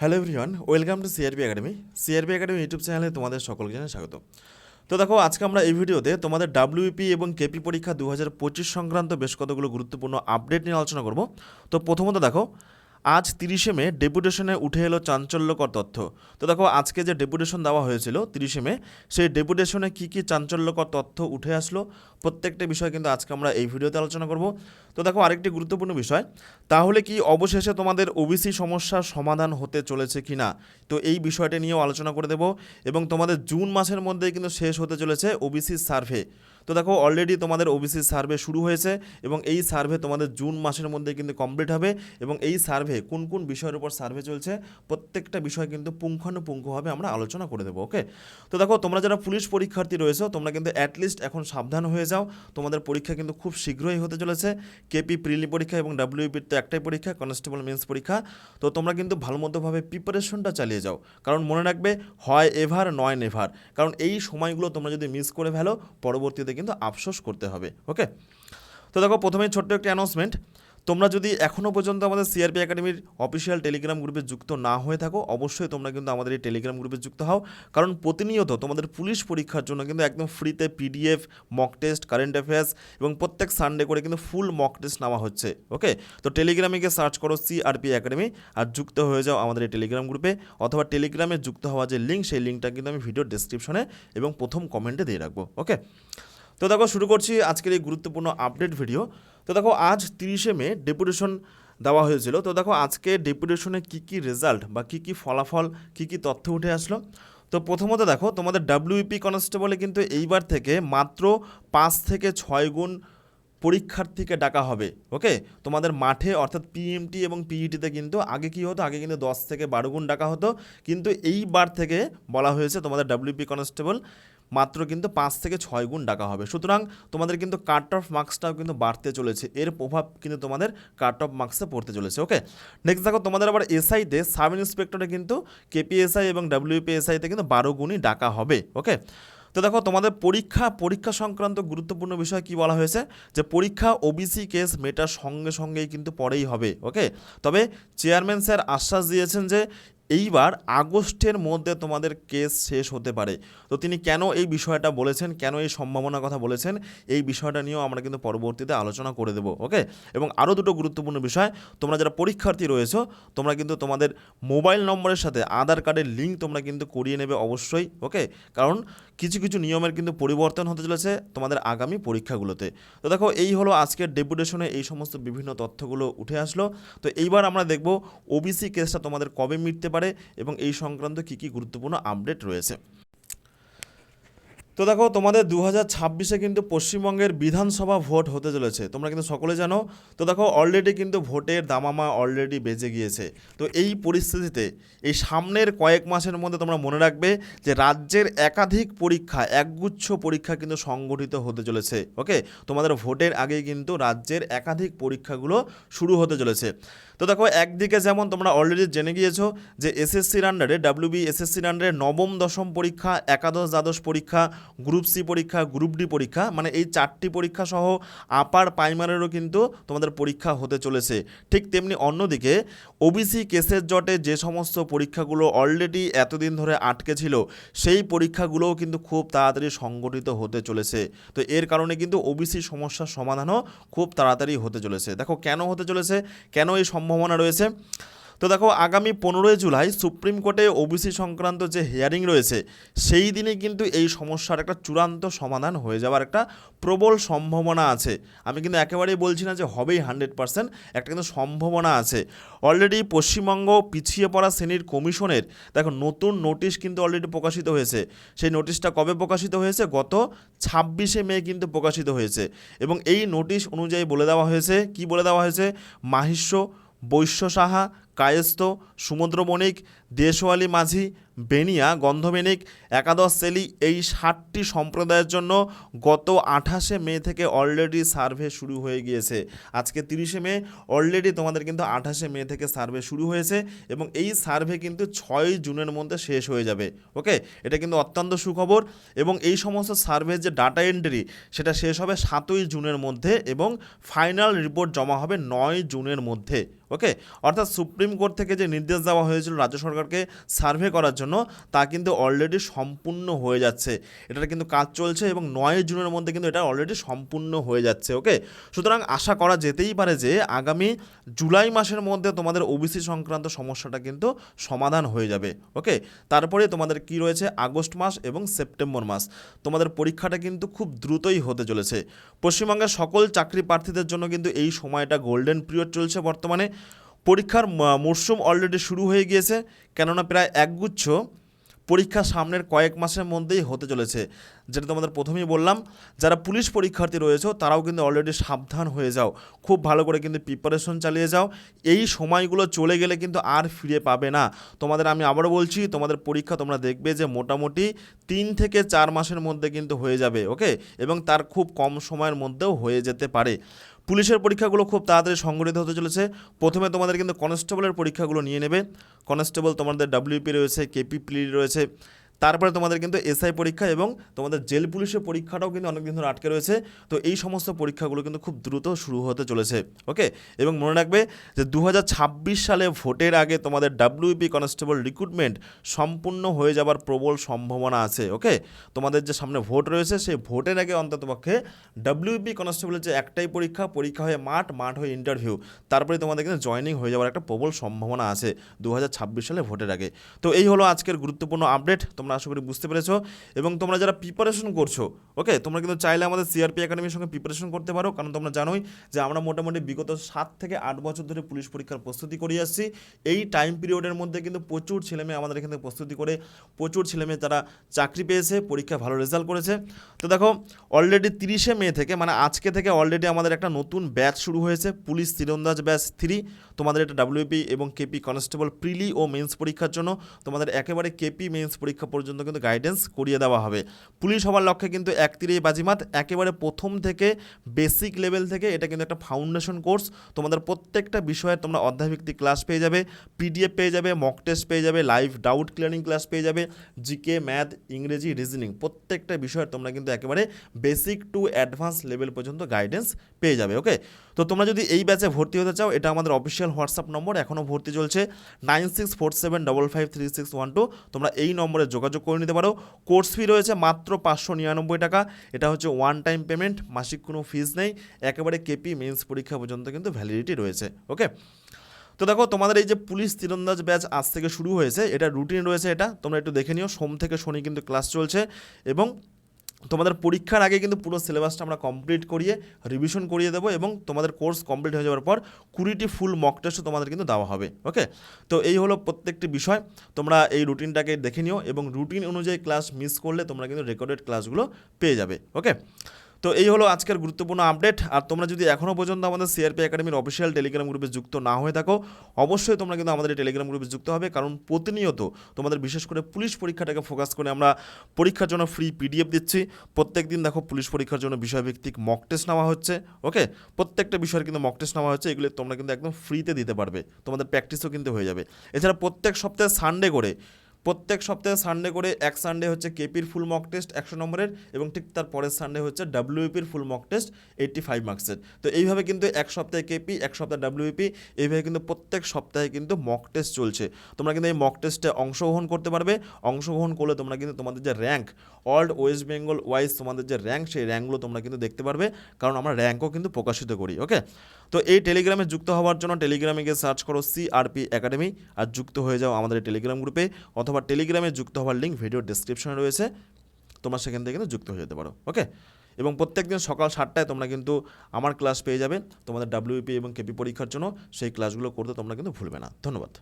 Hello everyone welcome to CRB academy CRB academy YouTube চ্যানেলে তোমাদের সকলকে জানাই স্বাগত। তো দেখো, আজকে আমরা এই ভিডিওতে তোমাদের ডাব্লিউপি এবং কেপি পরীক্ষা দু হাজার পঁচিশ সংক্রান্ত বেশ কতগুলো গুরুত্বপূর্ণ আপডেট নিয়ে আলোচনা করব। তো প্রথমত দেখো আজ তিরিশে মে, ডেপুটেশনে উঠে এলো চাঞ্চল্যকর তথ্য। তো দেখো, আজকে যে ডেপুটেশন দেওয়া হয়েছিল তিরিশে মে, সেই ডেপুটেশনে কী কী চাঞ্চল্যকর তথ্য উঠে আসলো, প্রত্যেকটা বিষয় কিন্তু আজকে আমরা এই ভিডিওতে আলোচনা করব। তো দেখো, আরেকটি গুরুত্বপূর্ণ বিষয়, তাহলে কি অবশেষে তোমাদের ওবিসি সমস্যার সমাধান হতে চলেছে কি না? তো এই বিষয়টা নিয়েও আলোচনা করে দেব এবং তোমাদের জুন মাসের মধ্যেই কিন্তু শেষ হতে চলেছে ওবিসি সার্ভে। তো দেখো অলরেডি তোমাদের ওবিসি সার্ভে শুরু হয়েছে এবং এই সার্ভে তোমাদের জুন মাসের মধ্যে কিন্তু কমপ্লিট হবে এবং এই সার্ভে কোন কোন বিষয়ের উপর সার্ভে চলছে প্রত্যেকটা বিষয় কিন্তু পুঙ্খানুপুঙ্খভাবে আমরা আলোচনা করে দেবো ওকে তো দেখো, তোমরা যারা পুলিশ পরীক্ষার্থী রয়েছো, তোমরা কিন্তু অ্যাটলিস্ট এখন সাবধান হয়ে যাও। তোমাদের পরীক্ষা কিন্তু খুব শীঘ্রই হতে চলেছে। কেপি প্রিলি পরীক্ষা এবং ডাব্লিউপির তো একটাই পরীক্ষা কনস্টেবল মেন্স পরীক্ষা। তো তোমরা কিন্তু ভালো মতোভাবে প্রিপারেশনটা চালিয়ে যাও। কারণ মনে রাখবে, হয় এভার, নয় নেভার। কারণ এই সময়গুলো তোমরা যদি মিস করে ফেলো, পরবর্তীতে কিন্তু আফসোস করতে হবে ওকে তো দেখো, প্রথমেই ছোট্ট একটি অ্যানাউন্সমেন্ট তোমরা যদি এখনও পর্যন্ত আমাদের সিআরপি একাডেমির অফিসিয়াল টেলিগ্রাম গ্রুপে যুক্ত না হয়ে থাকো, অবশ্যই তোমরা কিন্তু আমাদের এই টেলিগ্রাম গ্রুপে যুক্ত হও। কারণ প্রতিনিয়ত তোমাদের পুলিশ পরীক্ষার জন্য কিন্তু একদম ফ্রিতে PDF mock test current affairs এবং প্রত্যেক সানডে করে কিন্তু ফুল মক টেস্ট নেওয়া হচ্ছে ওকে তো টেলিগ্রামে গিয়ে সার্চ করো সিআরপি একাডেমি আর যুক্ত হয়ে যাও আমাদের এই টেলিগ্রাম গ্রুপে অথবা টেলিগ্রামে যুক্ত হওয়া যে লিঙ্ক সেই লিঙ্কটা কিন্তু আমি ভিডিও ডেসক্রিপশনে এবং প্রথম কমেন্টে দিয়ে রাখব ওকে তো দেখো, শুরু করছি আজকের এই গুরুত্বপূর্ণ আপডেট ভিডিও। তো দেখো, আজ তিরিশে মে ডেপুটেশন দেওয়া হয়েছিল। তো দেখো, আজকে ডেপুটেশনে কী কী রেজাল্ট বা কী কী ফলাফল, কী কী তথ্য উঠে আসলো? তো প্রথমত দেখো, তোমাদের ডাব্লিউপি কনস্টেবলে কিন্তু এইবার থেকে মাত্র পাঁচ থেকে ছয় গুণ পরীক্ষার্থীকে ডাকা হবে, ওকে? তোমাদের মাঠে, অর্থাৎ পিএমটি এবং পিইটিতে কিন্তু আগে কি হতো? আগে কিন্তু দশ থেকে বারো গুণ ডাকা হতো। কিন্তু এইবার থেকে বলা হয়েছে তোমাদের ডাব্লিউপি কনস্টেবল মাত্র কিন্তু পাঁচ থেকে ছয় গুণ ডাকা হবে। সুতরাং তোমাদের কিন্তু কাট অফ মার্কসটাও কিন্তু বাড়তে চলেছে। এর প্রভাব কিন্তু তোমাদের কাট অফ মার্কসে পড়তে চলেছে ওকে নেক্সট দেখো, তোমাদের আবার এসআইতে সাব ইন্সপেক্টরে কিন্তু কেপিএসআই এবং ডাব্লিউপিএসআইতে কিন্তু বারো গুণই ডাকা হবে ওকে তো দেখো, তোমাদের পরীক্ষা পরীক্ষা সংক্রান্ত গুরুত্বপূর্ণ বিষয় কি বলা হয়েছে? যে পরীক্ষা ওবিসি কেস মেটার সঙ্গে সঙ্গেই কিন্তু পরেই হবে ওকে তবে চেয়ারম্যান স্যার আশ্বাস দিয়েছেন যে এইবার আগস্টের মধ্যে তোমাদের কেস শেষ হতে পারে। তো তিনি কেন এই বিষয়টা বলেছেন, কেন এই সম্ভাবনার কথা বলেছেন, এই বিষয়টা নিয়েও আমরা কিন্তু পরবর্তীতে আলোচনা করে দেবো, ওকে? এবং আরও দুটো গুরুত্বপূর্ণ বিষয়, তোমরা যারা পরীক্ষার্থী রয়েছো, তোমরা কিন্তু তোমাদের মোবাইল নম্বরের সাথে আধার কার্ডের লিঙ্ক তোমরা কিন্তু করিয়ে নেবে অবশ্যই, ওকে? কারণ কিছু কিছু নিয়মের কিন্তু পরিবর্তন হতে চলেছে তোমাদের আগামী পরীক্ষাগুলোতে। তো দেখো, এই হলো আজকের ডেপুটেশনে এই সমস্ত বিভিন্ন তথ্যগুলো উঠে আসলো। তো এইবার আমরা দেখব, ওবিসি কেসটা তোমাদের কবে মিটতে পারে এবং এই সংক্রান্ত কী কী গুরুত্বপূর্ণ আপডেট রয়েছে। তো দেখো, তোমাদের দু হাজার ছাব্বিশে কিন্তু পশ্চিমবঙ্গের বিধানসভা ভোট হতে চলেছে। তোমরা কিন্তু সকলে জানো, তো দেখো অলরেডি কিন্তু ভোটের দামামা অলরেডি বেজে গিয়েছে। তো এই পরিস্থিতিতে, এই সামনের কয়েক মাসের মধ্যে তোমরা মনে রাখবে যে রাজ্যের একাধিক পরীক্ষা, একগুচ্ছ পরীক্ষা কিন্তু সংগঠিত হতে চলেছে ওকে তোমাদের ভোটের আগেই কিন্তু রাজ্যের একাধিক পরীক্ষাগুলো শুরু হতে চলেছে। তো দেখো, একদিকে যেমন তোমরা অলরেডি জেনে গিয়েছো যে এসএসসির আন্ডারে ডাব্লিউবি এসএসসির আন্ডারে নবম দশম পরীক্ষা, একাদশ দ্বাদশ পরীক্ষা গ্রুপ সি পরীক্ষা, গ্রুপ ডি পরীক্ষা মানে এই চারটি পরীক্ষা সহ আপার প্রাইমারিরও কিন্তু তোমাদের পরীক্ষা হতে চলেছে। ঠিক তেমনি অন্যদিকে ওবিসি কেসের জটে যে সমস্ত পরীক্ষাগুলো অলরেডি এতদিন ধরে আটকে ছিল, সেই পরীক্ষাগুলোও কিন্তু খুব তাড়াতাড়ি সংগঠিত হতে চলেছে। তো এর কারণে কিন্তু ওবিসি সমস্যার সমাধানও খুব তাড়াতাড়ি হতে চলেছে। দেখো কেন হতে চলেছে? কেন এই সম্ভাবনা রয়েছে? তো দেখো, আগামী পনেরোই জুলাই সুপ্রিম কোর্টে ওবিসি সংক্রান্ত যে হিয়ারিং রয়েছে, সেই দিনে কিন্তু এই সমস্যার একটা চূড়ান্ত সমাধান হয়ে যাওয়ার একটা প্রবল সম্ভাবনা আছে। আমি কিন্তু একেবারেই বলছি না যে হবেই হান্ড্রেড পার্সেন্ট, একটা কিন্তু সম্ভাবনা আছে। অলরেডি পশ্চিমবঙ্গ পিছিয়ে পড়া শ্রেণির কমিশনের, দেখো, নতুন নোটিশ কিন্তু অলরেডি প্রকাশিত হয়েছে। সেই নোটিশটা কবে প্রকাশিত হয়েছে? গত ছাব্বিশে মে কিন্তু প্রকাশিত হয়েছে। এবং এই নোটিশ অনুযায়ী বলে দেওয়া হয়েছে, কি বলে দেওয়া হয়েছে? মাহিষ্য বৈশ্য সাহা কায়েস্ত সুমন্দ্র বণিক দেশওয়ালি মাঝি বেনিয়া গন্ধমেনিক একাদশ শ্রেণি এই ষাটটি সম্প্রদায়ের জন্য গত আঠাশে মে থেকে অলরেডি সার্ভে শুরু হয়ে গিয়েছে। আজকে তিরিশে মে অলরেডি তোমাদের কিন্তু আঠাশে মে থেকে সার্ভে শুরু হয়েছে এবং এই সার্ভে কিন্তু ছয় জুনের মধ্যে শেষ হয়ে যাবে ওকে এটা কিন্তু অত্যন্ত সুখবর এবং এই সমস্ত সার্ভের যে ডাটা এন্ট্রি সেটা শেষ হবে সাতই জুনের মধ্যে এবং ফাইনাল রিপোর্ট জমা হবে নয় জুনের মধ্যে ওকে অর্থাৎ সুপ্রিম কোর্ট থেকে যে নির্দেশ দেওয়া হয়েছিল রাজ্য সরকারকে সার্ভে করার জন্য তা কিন্তু অলরেডি সম্পূর্ণ হয়ে যাচ্ছে। এটার কিন্তু কাজ চলছে এবং নয় জুনের মধ্যে কিন্তু এটা অলরেডি সম্পূর্ণ হয়ে যাচ্ছে ওকে সুতরাং আশা করা যেতেই পারে যে আগামী জুলাই মাসের মধ্যে তোমাদের ওবিসি সংক্রান্ত সমস্যাটা কিন্তু সমাধান হয়ে যাবে ওকে তারপরে তোমাদের কি রয়েছে? আগস্ট মাস এবং সেপ্টেম্বর মাস। তোমাদের পরীক্ষাটা কিন্তু খুব দ্রুতই হতে চলেছে। পশ্চিমবঙ্গের সকল চাকরি প্রার্থীদের জন্য কিন্তু এই সময়টা গোল্ডেন পিরিয়ড চলছে বর্তমানে। পরীক্ষার মরশুম অলরেডি শুরু হয়ে গিয়েছে, কেননা প্রায় একগুচ্ছ পরীক্ষা সামনের কয়েক মাসের মধ্যেই হতে চলেছে। যেটা তোমাদের প্রথমেই বললাম, যারা পুলিশ পরীক্ষার্থী রয়েছে, তারাও কিন্তু অলরেডি সাবধান হয়ে যাও। খুব ভালো করে কিন্তু প্রিপারেশন চালিয়ে যাও। এই সময়গুলো চলে গেলে কিন্তু আর ফিরে পাবে না। তোমাদের আমি আবারও বলছি, তোমাদের পরীক্ষা তোমরা দেখবে যে মোটামুটি তিন থেকে চার মাসের মধ্যে কিন্তু হয়ে যাবে ওকে এবং তার খুব কম সময়ের মধ্যেও হয়ে যেতে পারে। পুলিশের পরীক্ষাগুলো খুব তাড়াতাড়ি সংগঠিত হতে চলেছে। প্রথমে তোমাদের কিন্তু কনস্টেবলের পরীক্ষাগুলো নিয়ে নেবে। কনস্টেবল তোমাদের ডাব্লিউপি রয়েছে কেপি প্লি রয়েছে। তারপরে তোমাদের কিন্তু এসআই পরীক্ষা এবং তোমাদের জেল পুলিশের পরীক্ষাটাও কিন্তু অনেক দিন ধরে আটকে রয়েছে। তো এই সমস্ত পরীক্ষাগুলো কিন্তু খুব দ্রুত শুরু হতে চলেছে ওকে এবং মনে রাখবে যে দু হাজার ছাব্বিশ সালে ভোটের আগে তোমাদের ডাব্লিউপি কনস্টেবল রিক্রুটমেন্ট সম্পূর্ণ হয়ে যাবার প্রবল সম্ভাবনা আছে ওকে তোমাদের যে সামনে ভোট রয়েছে, সেই ভোটের আগে অন্ততপক্ষে ডাব্লিউপি কনস্টেবলের যে একটাই পরীক্ষা পরীক্ষা হয়ে মাঠ মাঠ হয়ে ইন্টারভিউ তারপরে তোমাদের কিন্তু জয়নিং হয়ে যাওয়ার একটা প্রবল সম্ভাবনা আছে দু হাজার ছাব্বিশ সালে ভোটের আগে। তো এই হলো আজকের গুরুত্বপূর্ণ আপডেট তোমরা আশা করি বুঝতে পেরেছ। এবং তোমরা যারা প্রিপারেশন করছ ওকে তোমরা কিন্তু চাইলে আমাদের সিআরপি একাডেমির সঙ্গে প্রিপারেশন করতে পারো। কারণ তোমরা জানোই যে আমরা মোটামুটি বিগত সাত থেকে আট বছর ধরে পুলিশ পরীক্ষার প্রস্তুতি করিয়ে আসছি। এই টাইম পিরিয়ডের মধ্যে কিন্তু প্রচুর ছেলেমেয়ে আমাদের এখানে প্রস্তুতি করে, প্রচুর ছেলেমেয়ে তারা চাকরি পেয়েছে পরীক্ষায় ভালো রেজাল্ট করেছে। তো দেখো অলরেডি তিরিশে মে থেকে মানে আজকে থেকে অলরেডি আমাদের একটা নতুন ব্যাচ শুরু হয়েছে, পুলিশ তীরন্দাজ ব্যাচ থ্রি তোমাদের এটা ডাব্লিউপি এবং কেপি কনস্টেবল প্রিলি ও মেন্স পরীক্ষার জন্য। তোমাদের একেবারে কেপি মেন্স পরীক্ষা পর্যন্ত কিন্তু গাইডেন্স করিয়ে দেওয়া হবে। পুলিশ হওয়ার লক্ষ্যে কিন্তু এক বাজিমাত একেবারে প্রথম থেকে বেসিক লেভেল থেকে এটা কিন্তু একটা ফাউন্ডেশন কোর্স তোমাদের প্রত্যেকটা বিষয়ে তোমরা অধ্যায়ভিত্তিক ক্লাস পেয়ে যাবে পিডিএফ পেয়ে যাবে মক টেস্ট পেয়ে যাবে লাইভ ডাউট ক্লিয়ারিং ক্লাস পেয়ে যাবে জিকে ম্যাথ ইংরেজি রিজনিং প্রত্যেকটা বিষয়ে তোমরা কিন্তু একেবারে বেসিক টু অ্যাডভান্স লেভেল পর্যন্ত গাইডেন্স পেয়ে যাবে ওকে তো তোমরা যদি এই ব্যাচে ভর্তি হতে চাও, এটা আমাদের অফিসিয়াল হোয়াটসঅ্যাপ নম্বর এখনও ভর্তি চলছে nine six four seven double five three six one two. তোমরা এই নম্বরে যোগাযোগ করে নিতে পারো। কোর্স ফি রয়েছে মাত্র পাঁচশো নিরানব্বই টাকা। এটা হচ্ছে ওয়ান টাইম পেমেন্ট মাসিক কোনো ফিজ নেই। একেবারে কেপি মেন্স পরীক্ষা পর্যন্ত কিন্তু ভ্যালিডিটি রয়েছে ওকে তো দেখো, তোমাদের এই যে পুলিশ তীরন্দাজ ব্যাচ আজ থেকে শুরু হয়েছে, এটা রুটিন রয়েছে এটা। তোমরা একটু দেখে নিও, সোম থেকে শনি কিন্তু ক্লাস চলছে। এবং তোমাদের পরীক্ষার আগে কিন্তু পুরো সিলেবাসটা আমরা কমপ্লিট করিয়ে রিভিশন করিয়ে দেবো এবং তোমাদের কোর্স কমপ্লিট হয়ে যাওয়ার পর কুড়িটি ফুল মক টেস্টও তোমাদের কিন্তু দেওয়া হবে ওকে তো এই হলো প্রত্যেকটি বিষয়, তোমরা এই রুটিনটাকে দেখে নিও এবং রুটিন অনুযায়ী ক্লাস মিস করলে তোমরা কিন্তু রেকর্ডেড ক্লাসগুলো পেয়ে যাবে ওকে তো এই হলো আজকের গুরুত্বপূর্ণ আপডেট। আর তোমরা যদি এখনও পর্যন্ত আমাদের সিআরপি একাডেমির অফিসিয়াল টেলিগ্রাম গ্রুপে যুক্ত না হয়ে থাকো, অবশ্যই তোমরা কিন্তু আমাদের টেলিগ্রাম গ্রুপে যুক্ত হবে। কারণ প্রতিনিয়ত তোমাদের বিশেষ করে পুলিশ পরীক্ষাটাকে ফোকাস করে আমরা পরীক্ষার জন্য ফ্রি পিডিএফ দিচ্ছি। প্রত্যেক দিন দেখো পুলিশ পরীক্ষার জন্য বিষয়ভিত্তিক মক টেস্ট নেওয়া হচ্ছে ওকে প্রত্যেকটা বিষয়ের কিন্তু মক টেস্ট নেওয়া হচ্ছে, এগুলো তোমরা কিন্তু একদম ফ্রিতে দিতে পারবে। তোমাদের প্র্যাকটিসও কিন্তু হয়ে যাবে। এছাড়া প্রত্যেক সপ্তাহে সানডে করে প্রত্যেক সপ্তাহে সানডে করে এক সানডে হচ্ছে কেপির ফুল মক টেস্ট একশো নম্বরের এবং ঠিক তার পরের সানডে হচ্ছে ডাব্লিউপির full mock test eighty five মার্কসের তো এইভাবে কিন্তু এক সপ্তাহে কেপি এক সপ্তাহে ডাব্লিউপি এইভাবে কিন্তু প্রত্যেক সপ্তাহে কিন্তু মক টেস্ট চলছে। তোমরা কিন্তু এই মক টেস্টে অংশগ্রহণ করতে পারবে। অংশগ্রহণ করলে তোমরা কিন্তু তোমাদের যে rank all West Bengal wise তোমাদের যে র্যাঙ্ক সেই র্যাঙ্কগুলো তোমরা কিন্তু দেখতে পারবে। কারণ আমরা র্যাঙ্কও কিন্তু প্রকাশিত করি ওকে তো এই টেলিগ্রামে যুক্ত হওয়ার জন্য টেলিগ্রামে গিয়ে সার্চ করো সিআরপি একাডেমি আর যুক্ত হয়ে যাও আমাদের টেলিগ্রাম গ্রুপে অথবা টেলিগ্রামে যুক্ত হওয়ার লিঙ্ক ভিডিও ডিসক্রিপশনে রয়েছে। তোমরা সেখান থেকে কিন্তু যুক্ত হয়ে যেতে পারো ওকে এবং প্রত্যেক দিন সকাল সাতটায় তোমরা কিন্তু আমার ক্লাস পেয়ে যাবে। তোমাদের ডাব্লিউপি এবং কেপি পরীক্ষার জন্য সেই ক্লাসগুলো করতে তোমরা কিন্তু ভুলবে না। ধন্যবাদ।